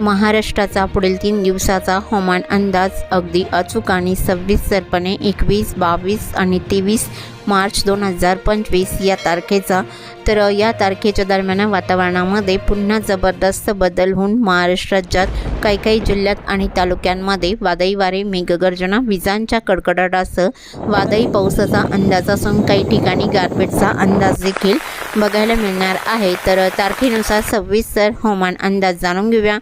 महाराष्ट्राचा पुढील तीन दिवसाचा हवामान अंदाज अगदी अचूक आणि सविस्तरपणे एकवीस बावीस आणि तेवीस मार्च दोन हजार पंचवीस या तारखेचा. तर या तारखेच्या दरम्यान वातावरणामध्ये पुन्हा जबरदस्त बदल होऊन महाराष्ट्र राज्यात काही काही जिल्ह्यात आणि तालुक्यांमध्ये वादळी वारे मेघगर्जना विजांच्या कडकडाटासह वादळी पावसाचा अंदाज असून काही ठिकाणी गारपीटचा अंदाज देखील बघायला मिळणार आहे. तर तारखेनुसार सविस्तर हवामान अंदाज जाणून घेऊया.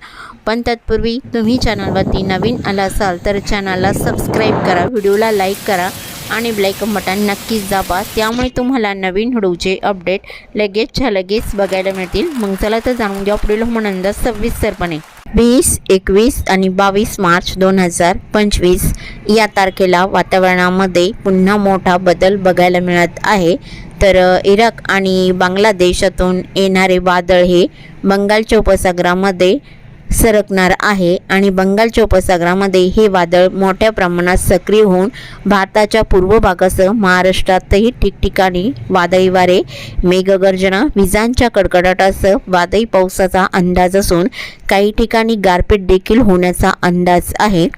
पण तत्पूर्वी तुम्ही चॅनलवरती नवीन आला असाल तर चॅनलला सबस्क्राईब करा व्हिडिओला लाईक करा आणि ब्लॅक बटन नक्कीच दाबा. त्यामुळे तुम्हाला नवीन हळूचे अपडेट लगेचच्या लगेच बघायला मिळतील. मग चला तर जाणून घ्या पुढील हवामान अंदाज सविस्तरपणे वीस एकवीस आणि बावीस मार्च दोन हजार पंचवीस या तारखेला वातावरणामध्ये पुन्हा मोठा बदल बघायला मिळत आहे. तर इराक आणि बांगलादेशातून येणारे वादळ हे बंगालच्या उपसागरामध्ये सरकणार आहे आणि बंगालच्या उपसागरामध्ये हे वादळ मोठ्या प्रमाणात सक्रिय होऊन भारताच्या पूर्व भागासह महाराष्ट्रातही ठिकठिकाणी वादळी वारे मेघगर्जना विजांच्या कडकडाटासह वादळी पावसाचा अंदाज असून काही ठिकाणी गारपीट देखील होण्याचा अंदाज आहे.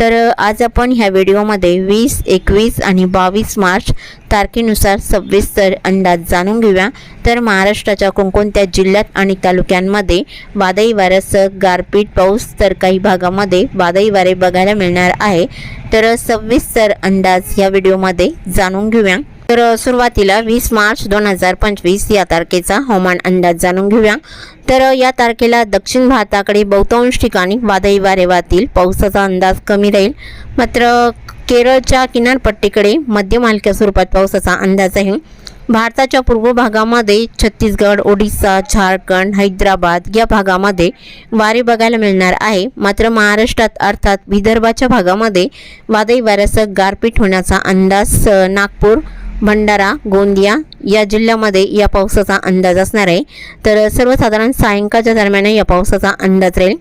तर आज आपण ह्या व्हिडिओमध्ये वीस एकवीस आणि बावीस मार्च तारखेनुसार सविस्तर अंदाज जाणून घेऊया. तर महाराष्ट्राच्या कोणकोणत्या जिल्ह्यात आणि तालुक्यांमध्ये वादळी वाऱ्यासह गारपीट पाऊस तर काही भागामध्ये वादळी वारे बघायला मिळणार आहे. तर सविस्तर अंदाज या व्हिडिओमध्ये जाणून घेऊया. तर सुरुवातीला वीस मार्च दोन हजार पंचवीस या तारखेचा हवामान अंदाज जाणून घेऊया. तर या तारखेला दक्षिण भारताकडे बहुतांश ठिकाणी वादळी वारे वाहतील. पावसाचा अंदाज कमी राहील. मात्र केरळच्या किनारपट्टीकडे मध्यम हलक्या स्वरूपात पावसाचा अंदाज आहे. भारताच्या पूर्व भागामध्ये छत्तीसगड ओडिसा झारखंड हैदराबाद या भागामध्ये वारे बघायला मिळणार आहे. मात्र महाराष्ट्रात अर्थात विदर्भाच्या भागामध्ये वादळी वाऱ्यासह गारपीट होण्याचा अंदाज नागपूर भंडारा गोंदिया या जिल्ह्यामध्ये या पावसाचा अंदाज असणार आहे. तर सर्वसाधारण सायंकाळच्या दरम्यान या पावसाचा अंदाज राहील.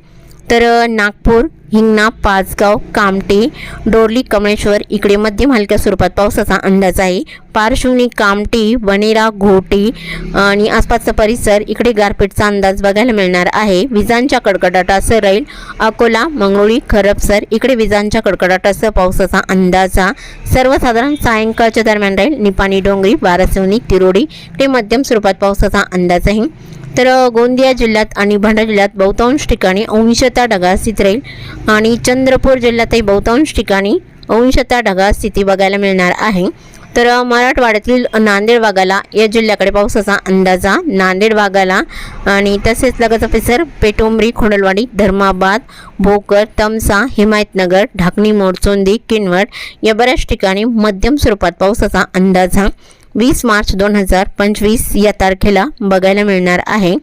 तर नागपूर हिंगणा पाचगाव कामटे डोरली कमळेश्वर इकडे मध्यम हलक्या स्वरूपात पावसाचा अंदाज आहे. पारशिवनी कामटी वनेरा घोटी आणि आसपासचा परिसर इकडे गारपीटचा अंदाज बघायला मिळणार आहे. विजांच्या कडकडाटासह राहील अकोला मंगळुळी खरपसर इकडे विजांच्या कडकडाटासह पावसाचा अंदाजा सर्वसाधारण सायंकाळच्या दरम्यान राहील निपाणी डोंगरी बारासिवनी तिरोडी इकडे मध्यम स्वरूपात पावसाचा अंदाज आहे. तर गोंदिया जिल्ह्यात आणि भंडारा जिल्ह्यात बहुतांश ठिकाणी अंशता ढगाळ स्थित राहील. आणि चंद्रपूर जिल्ह्यातही बहुतांश ठिकाणी अंशता ढगाळ स्थिती बघायला मिळणार आहे. तर मराठवाड्यातील नांदेड भागाला या जिल्ह्याकडे पावसाचा अंदाजा. नांदेड भागाला आणि तसेच लगत परिसर पेटोंबरी खोडलवाडी धर्माबाद भोकर तमसा हिमायतनगर ढाकणी मोडचोंदी किनवट या बऱ्याच ठिकाणी मध्यम स्वरूपात पावसाचा अंदाजा. वीस मार्च दोन हजार पंचवीस या तारखेला बघायला मिळणार आहे.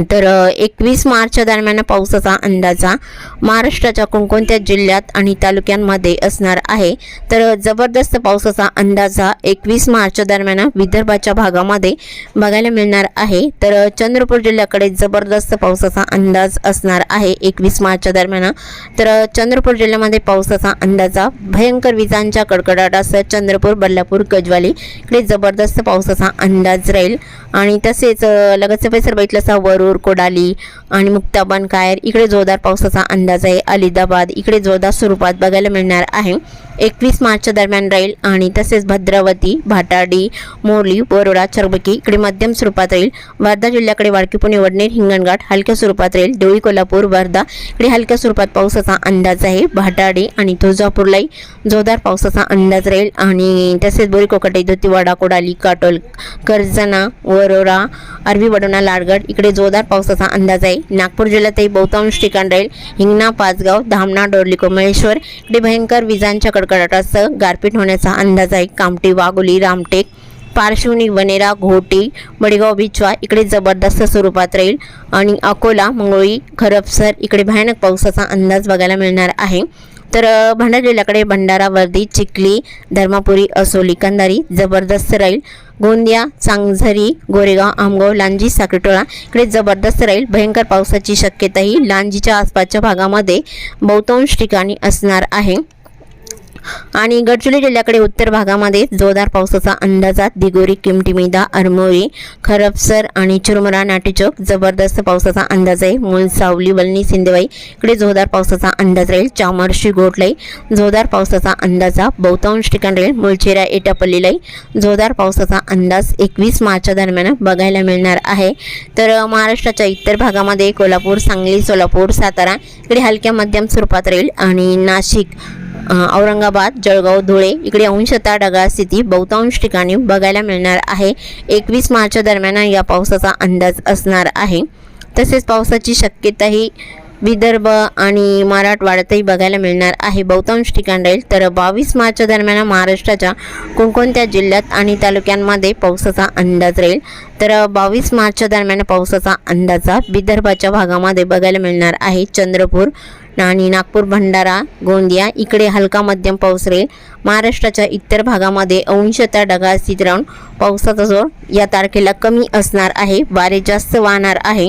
तर एकवीस मार्चच्या दरम्यान पावसाचा अंदाजा महाराष्ट्राच्या कोणकोणत्या जिल्ह्यात आणि तालुक्यांमध्ये असणार आहे? तर जबरदस्त पावसाचा अंदाजा एकवीस मार्चच्या दरम्यान विदर्भाच्या भागामध्ये बघायला मिळणार आहे. तर चंद्रपूर जिल्ह्याकडे जबरदस्त पावसाचा अंदाज असणार आहे एकवीस मार्चच्या दरम्यान. तर चंद्रपूर जिल्ह्यामध्ये पावसाचा अंदाजा भयंकर विजांच्या कडकडाटासह चंद्रपूर बल्लापूर गजवाली इकडे जबरदस्त पावसाचा अंदाज राहील. आणि तसेच अ, लगतचे परिसर बघितलं असता वरूर कोडाली आणि मुक्ताबन कायर. इकडे जोरदार पावसाचा अंदाज आहे. अलिदाबाद इकडे जोरदार स्वरूपात बघायला मिळणार आहे. एकवीस मार्चच्या दरम्यान राहील आणि तसेच भद्रावती भाटाडी मोरली बरोडा चरबकी इकडे मध्यम स्वरूपात राहील. वर्धा जिल्ह्याकडे वाडकी पुणे वडनेर हिंगणघाट हलक्या स्वरूपात राहील. देवळी कोल्हापूर वर्धा इकडे हलक्या स्वरूपात पावसाचा अंदाज आहे. भाटाडी आणि तुळजापूरलाही जोरदार पावसाचा अंदाज राहील. आणि तसेच बोरी कोकटे दुतीवाडा कोडाली काटोल कर्जना वरोरा अरबी वडोणा लाडगड इकडे जोरदार पावसाचा अंदाज आहे. नागपूर जिल्ह्यातही बहुतांश ठिकाण राहील. हिंगणा पाचगाव धामणा डोरली कोमळेश्वर इकडे भयंकर विजांच्या कडकडाटासह गारपीट होण्याचा अंदाज आहे. कामटी वाघोली रामटेक पार्श्वनी वनेरा घोटी मडगाव बिचवा इकडे जबरदस्त स्वरूपात राहील. आणि अकोला मंगळी खरपसर इकडे भयानक पावसाचा अंदाज बघायला मिळणार आहे. तर भंडारा जिल्ह्याकडे भंडारा वर्धी चिखली धर्मापुरी असोली कंधारी जबरदस्त राहील गोंदिया चांगझरी गोरेगाव आमगाव लांजी साखरटोळा इकडे जबरदस्त राहील भयंकर पावसाची शक्यताही लांजीच्या आसपासच्या भागामध्ये बहुतांश ठिकाणी असणार आहे. आणि गडचिरोली जिल्ह्याकडे उत्तर भागामध्ये जोरदार पावसाचा अंदाजात दिगोरी किमटिमिदा अरमोरी खरपसर आणि चुरमुरा नाटेचौक जबरदस्त पावसाचा अंदाज आहे. मूल सावली वलनी सिंदेवाई इकडे जोरदार पावसाचा अंदाज राहील. चामरशी गोटलाई जोरदार पावसाचा अंदाजा बहुतांश ठिकाण राहील. मुळचेरा एटापल्लीलाई जोरदार पावसाचा अंदाज एकवीस मार्चच्या दरम्यान बघायला मिळणार आहे. तर महाराष्ट्राच्या इतर भागामध्ये कोल्हापूर सांगली सोलापूर सातारा इकडे हलक्या मध्यम स्वरूपात राहील. आणि नाशिक औरंगाबाद जळगाव धुळे इकडे अंशतः ढगाळ स्थिती बहुतांश ठिकाणी बघायला मिळणार आहे. एकवीस मार्चच्या दरम्यान या पावसाचा अंदाज असणार आहे. तसेच पावसाची शक्यताही विदर्भ आणि मराठवाड्यातही बघायला मिळणार आहे. बहुतांश ठिकाण राहील. तर बावीस मार्चच्या दरम्यान महाराष्ट्राच्या कोणकोणत्या जिल्ह्यात आणि तालुक्यांमध्ये पावसाचा अंदाज राहील? तर बावीस मार्चच्या दरम्यान पावसाचा अंदाजा विदर्भाच्या भागामध्ये बघायला मिळणार आहे. चंद्रपूर आणि नागपूर भंडारा गोंदिया इकडे हलका मध्यम पाऊस राहील. महाराष्ट्राच्या इतर भागामध्ये अंशतः ढगाळ स्थित राहून पावसाचा जोर या तारखेला कमी असणार आहे. वारे जास्त वाहणार आहे.